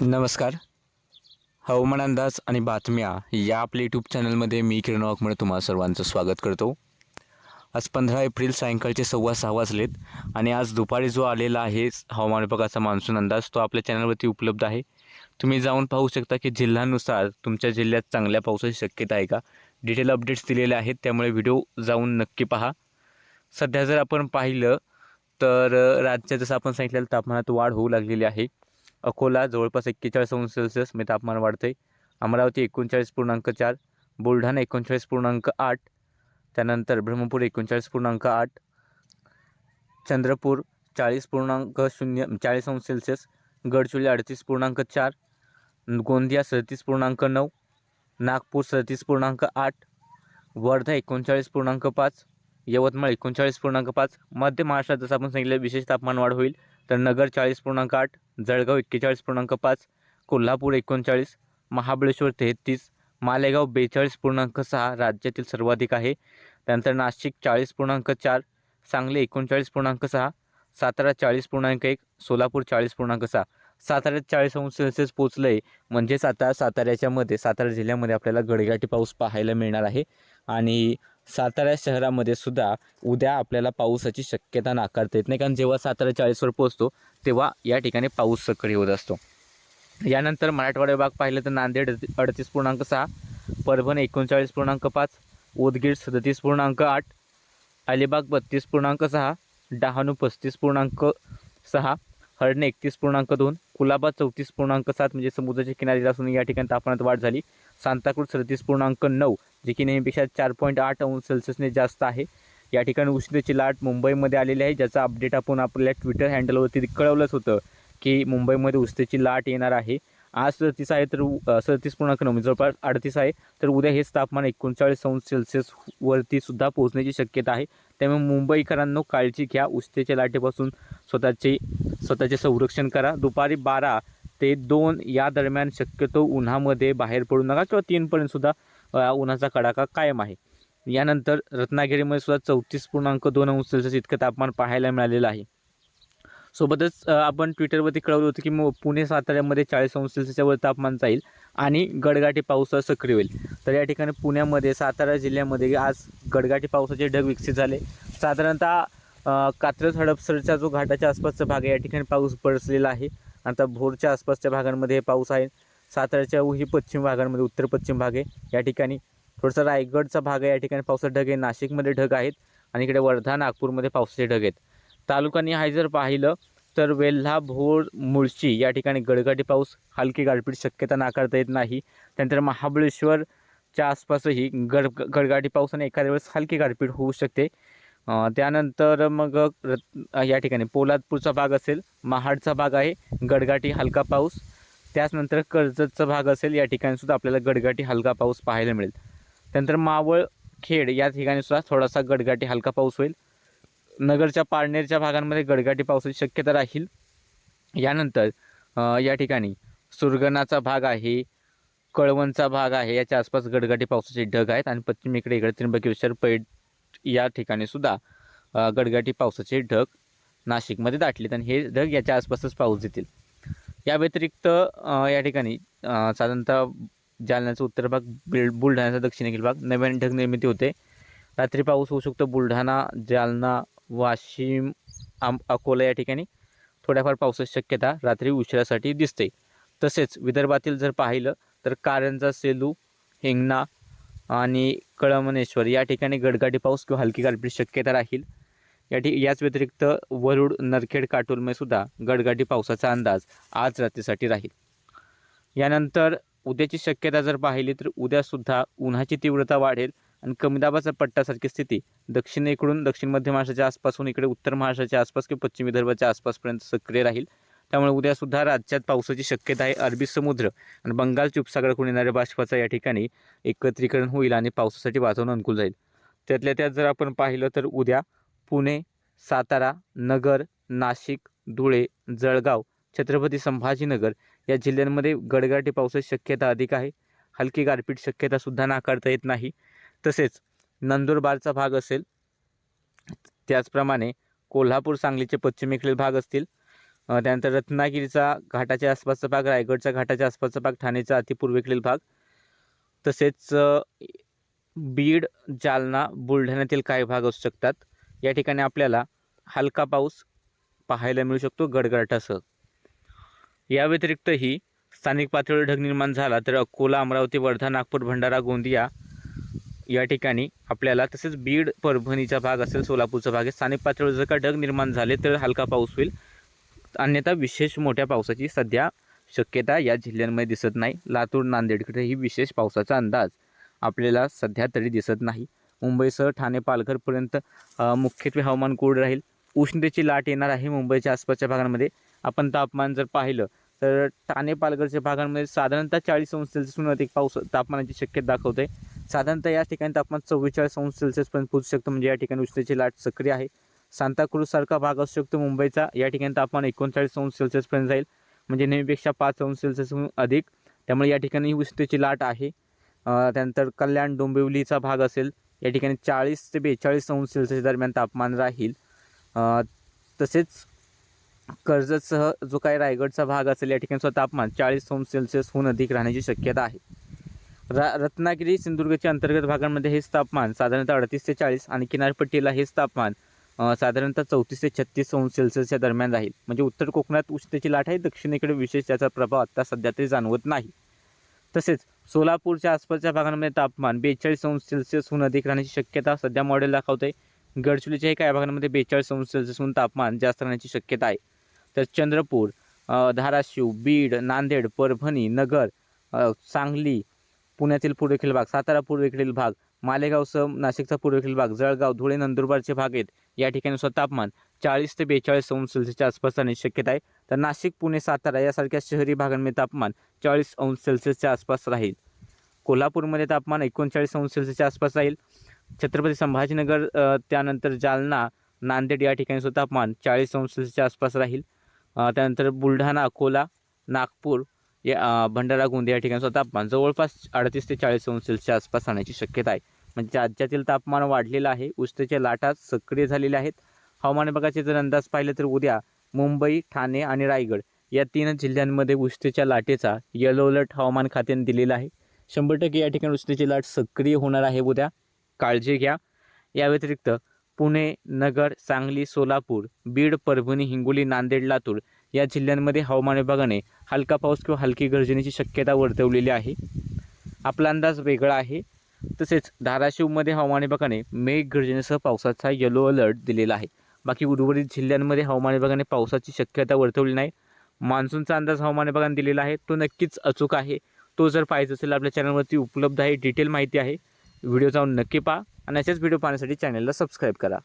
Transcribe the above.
नमस्कार. हवामान अंदाज आणि बातम्या या आपल्या यूट्यूब चॅनलमध्ये मी किरण वाघमळे तुम्हा सर्वांचं स्वागत करतो. आज पंधरा एप्रिल सायंकाळचे सव्वा सहा वाजलेत आणि आज दुपारी जो आलेला आहे हवामान विभागाचा मान्सून अंदाज तो आपल्या चॅनलवरती उपलब्ध आहे. तुम्ही जाऊन पाहू शकता की जिल्ह्यानुसार तुमच्या जिल्ह्यात चांगल्या पावसाची शक्यता आहे का? डिटेल अपडेट्स दिलेले आहेत त्यामुळे व्हिडिओ जाऊन नक्की पहा. सध्या जर आपण पाहिलं तर राज्यात जसं आपण सांगितलेलं तापमानात वाढ होऊ लागलेली आहे. अकोला जवळपास एक्केचाळीस अंश सेल्सिअस मी तापमान वाढते अमरावती एकोणचाळीस पूर्णांक चार बुलढाणा एकोणचाळीस पूर्णांक आठ त्यानंतर ब्रह्मपूर एकोणचाळीस पूर्णांक आठ चंद्रपूर चाळीस पूर्णांक शून्य चाळीस अंश सेल्सिअस गडचिरोली अडतीस पूर्णांक चार गोंदिया सदतीस पूर्णांक नऊ नागपूर सदतीस पूर्णांक आठ वर्धा एकोणचाळीस पूर्णांक पाच यवतमाळ एकोणचाळीस पूर्णांक पाच मध्य महाराष्ट्रात जसं आपण सांगितलं विशेष तापमान वाढ होईल. तर नगर चाळीस पूर्णांक आठ जळगाव एक्केचाळीस पूर्णांक पाच कोल्हापूर एकोणचाळीस महाबळेश्वर तेहतीस मालेगाव बेचाळीस पूर्णांक सहा राज्यातील सर्वाधिक आहे. त्यानंतर नाशिक चाळीस पूर्णांक चार सांगली एकोणचाळीस पूर्णांक सहा सातारा चाळीस पूर्णांक एक सोलापूर चाळीस पूर्णांक सहा. साताऱ्यात चाळीस अंश सेल्सिअस पोचलं आहे म्हणजेच आता साताऱ्याच्यामध्ये सातारा जिल्ह्यामध्ये आपल्याला गडगाठी पाऊस पाहायला मिळणार आहे. आणि सातारा शहरामध्ये सुद्धा उद्या आपल्याला पावसाची शक्यता नाकारता येत नाही. कारण जेव्हा सातारा चाळीसवर पोहोचतो तेव्हा या ठिकाणी पाऊस सक्रिय होत असतो. यानंतर मराठवाडा विभाग पाहिलं तर नांदेड अडतीस पूर्णांक सहा परभणी एकोणचाळीस पूर्णांक पाच उदगीर सदतीस पूर्णांक आठ अलिबाग बत्तीस पूर्णांक सहा डहाणू पस्तीस पूर्णांक सहा हरणे एकतीस पूर्णांक दोन कुलाबा चौतीस पूर्णांक सात म्हणजे समुद्राच्या किनारी असून या ठिकाणी तापमानात वाढ झाली. सांताक्रूज सदतीस पूर्णांक नऊ जे की नेहमीपेक्षा चार पॉईंट आठ अंश सेल्सिअसने जास्त आहे. या ठिकाणी उष्णतेची लाट मुंबईमध्ये आलेली आहे ज्याचा अपडेट आपण आपल्या ट्विटर हँडलवरती कळवलंच होतं की मुंबईमध्ये उष्णतेची लाट येणार आहे. आज सदतीस आहे तर सदतीस पूर्णांक नऊ म्हणजे जवळपास अडतीस आहे. तर उद्या हेच तापमान एकोणचाळीस अंश सेल्सिअसवरती सुद्धा पोहोचण्याची शक्यता आहे. त्यामुळे मुंबईकरांनो काळजी घ्या. उष्णतेच्या लाटेपासून स्वतःचे स्वतःचे संरक्षण करा. दुपारी बारा ते दोन या दरम्यान शक्यतो उन्हामध्ये बाहेर पडू नका किंवा तीनपर्यंत सुद्धा उन्हाचा कडाका कायम आहे. यानंतर रत्नागिरीमध्ये सुद्धा चौतीस पूर्णांक दोन अंश सेल्सिअस इतकं तापमान पाहायला मिळालेलं आहे. सोबतच आपण ट्विटरवरती कळवलं होतं की मग पुणे साताऱ्यामध्ये चाळीस अंश सेल्सिअसच्या वर तापमान जाईल. आणि गडगाठी पावसा सक्रिय होईल. तर या ठिकाणी पुण्यामध्ये सातारा जिल्ह्यामध्ये आज गडगाठी पावसाचे ढग विकसित झाले. साधारणतः कात्रज हडपसरच्या जो घाटाच्या आसपासचा भाग आहे या ठिकाणी पाऊस बरसलेला आहे. आता भोरच्या आसपासच्या भागांमध्ये हे पाऊस आहे. साताऱ्याच्या ही पश्चिम भागांमध्ये उत्तर पश्चिम भाग आहे. या ठिकाणी थोडासा रायगडचा भाग आहे. या ठिकाणी पावसाचे ढग आहे. नाशिकमध्ये ढग आहेत. आणि इकडे वर्धा नागपूरमध्ये पावसाचे ढग आहेत. तालुक्यांनी हाय जर पाहिलं तर वेल्हा भोर मुळशी या ठिकाणी गडगाटी पाऊस हलकी गारपीट शक्यता नाकारता येत नाही. त्यानंतर महाबळेश्वरच्या आसपासही गड गडगाटी पाऊस आणि एखाद्या वेळेस हलकी गारपीट होऊ शकते. त्यानंतर मग या ठिकाणी पोलादपूरचा भाग असेल महाडचा भाग आहे गडगाटी हलका पाऊस. त्याचनंतर कर्जतचा भाग असेल या ठिकाणी सुद्धा आपल्याला गडगाटी हलका पाऊस पाहायला मिळेल. त्यानंतर मावळ खेड या ठिकाणी सुद्धा थोडासा गडगाटी हलका पाऊस होईल. नगरच्या पारनेरच्या भागांमध्ये गडगाटी पावसाची शक्यता राहील. यानंतर या ठिकाणी सुरगणाचा भाग आहे कळवणचा भाग आहे याच्या आसपास गडगाटी पावसाचे ढग आहेत आणि पश्चिमेकडे इकडे त्र्यंबकेश्वर पैठ या ठिकाणी सुद्धा गडगाटी पावसाचे ढग नाशिकमध्ये दाटलेत आणि हे ढग याच्या आसपासच पाऊस देतील. या व्यतिरिक्त या ठिकाणी साधारणतः जालन्याचा उत्तर भाग बिल बुलढाण्याचा दक्षिणेकडील भाग नव्याने ढग निर्मिती होते. रात्री पाऊस होऊ शकतो. बुलढाणा जालना वाशिम आम अकोला या ठिकाणी थोड्याफार पावसाची शक्यता रात्री उशिरासाठी दिसते. तसेच विदर्भातील जर पाहिलं तर कारंजा सेलू हिंगणा आणि कळमनेश्वर या ठिकाणी गडगाटी पाऊस किंवा हलकी गारपीट शक्यता राहील. या ठिक याच व्यतिरिक्त वरुड नरखेड काटोलमध्ये गडगाडी गडगाटी पावसाचा अंदाज आज रात्रीसाठी राहील. यानंतर उद्याची शक्यता जर पाहिली तर उद्यासुद्धा उन्हाची तीव्रता वाढेल. आणि कमी दाबाचा पट्टासारखी स्थिती. दक्षिणेकडून दक्षिण मध्य महाराष्ट्राच्या आसपासून इकडे उत्तर महाराष्ट्राच्या आसपास किंवा पश्चिम विदर्भाच्या आसपासपर्यंत सक्रिय राहील. त्यामुळे उद्यासुद्धा राज्यात पावसाची शक्यता आहे. अरबी समुद्र आणि बंगालच्या उपसागराकडून येणाऱ्या बाष्पाचा या ठिकाणी एकत्रीकरण होईल आणि पावसासाठी वातावरण अनुकूल जाईल. त्यातल्या त्यात जर आपण पाहिलं तर उद्या पुणे सातारा नगर नाशिक धुळे जळगाव छत्रपती संभाजीनगर या जिल्ह्यांमध्ये गडगाटी पावसाची शक्यता अधिक आहे. हलकी गारपीट शक्यतासुद्धा नाकारता येत नाही. तसेच नंदुरबारचा भाग असेल त्याचप्रमाणे कोल्हापूर सांगलीचे पश्चिमेकडील भाग असतील त्यानंतर रत्नागिरीचा घाटाच्या आसपासचा भाग रायगडच्या घाटाच्या आसपासचा भाग ठाण्याचा अतिपूर्वेकडील भाग. तसेच बीड जालना बुलढाण्यातील काही भाग असू शकतात. या ठिकाणी आपल्याला हलका पाऊस पाहायला मिळू शकतो गडगडाटासह. या व्यतिरिक्तही स्थानिक पातळीवर ढग निर्माण झाला तर अकोला अमरावती वर्धा नागपूर भंडारा गोंदिया या ठिकाणी आपल्याला तसेच बीड परभणीचा भाग असेल सोलापूरचा भाग आहे. स्थानिक पातळीवर जर का ढग निर्माण झाले तर हलका पाऊस होईल. अन्यथा विशेष मोठ्या पावसाची सध्या शक्यता या जिल्ह्यांमध्ये दिसत नाही. लातूर नांदेडकडे ही विशेष पावसाचा अंदाज आपल्याला सध्या तरी दिसत नाही. मुंबईसह ठाणे पालघरपर्यंत मुख्यत्वे हवामान कोरडं राहील. उष्णतेची लाट येणार आहे मुंबईच्या आसपासच्या भागांमध्ये. आपण तापमान जर पाहिलं तर ठाणे पालघरच्या भागांमध्ये साधारणतः चाळीस अंश सेल्सिअसहून अधिक पाऊस तापमानाची शक्यता दाखवते. साधारणतः या ठिकाणी तापमान चव्वेचाळीस अंश सेल्सिअसपर्यंत पोहोचू शकतं. म्हणजे या ठिकाणी उष्णतेची लाट सक्रिय आहे. सांताक्रूजसारखा भाग असू शकतो. मुंबईचा या ठिकाणी तापमान एकोणचाळीस अंश सेल्सिअसपर्यंत जाईल. म्हणजे नेहमीपेक्षा पाच अंश सेल्सिअसहून अधिक. त्यामुळे या ठिकाणी उष्णतेची लाट आहे. त्यानंतर कल्याण डोंबिवलीचा भाग असेल. या ठिकाणी चाळीस ते बेचाळीस अंश सेल्सिअस दरम्यान तापमान राहील. तसेच कर्जतसह जो काही रायगडचा भाग असेल या ठिकाणी तापमान चाळीस अंश सेल्सिअसहून अधिक राहण्याची शक्यता आहे. रा रत्नागिरी सिंधुदुर्गच्या अंतर्गत भागांमध्ये हेच तापमान साधारणतः अडतीस ते चाळीस आणि किनारपट्टीला हेच तापमान साधारणतः चौतीस ते छत्तीस अंश सेल्सिअसच्या दरम्यान राहील. म्हणजे उत्तर कोकणात उष्णतेची लाट आहे दक्षिणेकडे विशेष त्याचा प्रभाव आता सध्या तरी जाणवत नाही. तसेच सोलापूरच्या आसपासच्या भागांमध्ये तापमान बेचाळीस अंश सेल्सिअसहून अधिक राहण्याची शक्यता सध्या मॉडेल दाखवते गडचिरोलीच्याही काही भागांमध्ये बेचाळीस अंश सेल्सिअसहून तापमान जास्त राहण्याची शक्यता आहे. तर चंद्रपूर धाराशिव बीड नांदेड परभणी नगर सांगली पुण्यातील पूर्वेकडील भाग सातारा पूर्वेकडील भाग मालेगावसह नाशिकचा पूर्वेकडील भाग जळगाव धुळे नंदुरबारचे भाग आहेत या ठिकाणी सुद्धा तापमान चाळीस ते बेचाळीस अंश सेल्सिअसच्या आसपास राहण्याची शक्यता आहे. तर नाशिक पुणे सातारा यासारख्या शहरी भागांमध्ये तापमान चाळीस अंश सेल्सिअसच्या आसपास राहील. कोल्हापूरमध्ये तापमान एकोणचाळीस अंश सेल्सिअसच्या आसपास राहील. छत्रपती संभाजीनगर त्यानंतर जालना नांदेड या ठिकाणी सुद्धा तापमान चाळीस अंश सेल्सिअसच्या आसपास राहील. त्यानंतर बुलढाणा अकोला नागपूर या भंडारा गोंदिया या ठिकाणी तापमान जवळपास अडतीस ते चाळीस अंश सेल्सिअसच्या आसपास राहण्याची शक्यता आहे. म्हणजे राज्यातील तापमान वाढलेलं आहे उष्णतेच्या लाटा सक्रिय झालेल्या आहेत. हवामान विभागाचे जर अंदाज पाहिले तर उद्या मुंबई ठाणे आणि रायगड या तीन जिल्ह्यांमध्ये उष्णतेच्या लाटेचा येलो अलर्ट हवामान खात्याने दिलेला आहे. शंभर टक्के या ठिकाणी उष्णतेची लाट सक्रिय होणार आहे उद्या. काळजी घ्या. या व्यतिरिक्त पुणे नगर सांगली सोलापूर बीड परभणी हिंगोली नांदेड लातूर या जिल्ह्यांमध्ये हवामान विभागाने हलका पाऊस किंवा हलकी गर्जनेची शक्यता वर्तवलेली आहे. आपला अंदाज वेगळा आहे. तसेच धाराशिवमध्ये हवामान विभागाने मेघ गर्जनेसह पावसाचा येलो अलर्ट दिलेला आहे. बाकी उर्वरित जिल्ह्यांमध्ये हवामान विभागाने पावसाची शक्यता वर्तवली नाही. मान्सूनचा अंदाज हवामान विभागाने दिलेला आहे. तो नक्कीच अचूक आहे. तो जर पाहिजे असेल आपल्या चॅनलवरती उपलब्ध आहे डिटेल माहिती आहे. व्हिडिओ जाऊन नक्की पहा आणि असेच व्हिडिओ पाहण्यासाठी चॅनलला सबस्क्राईब करा.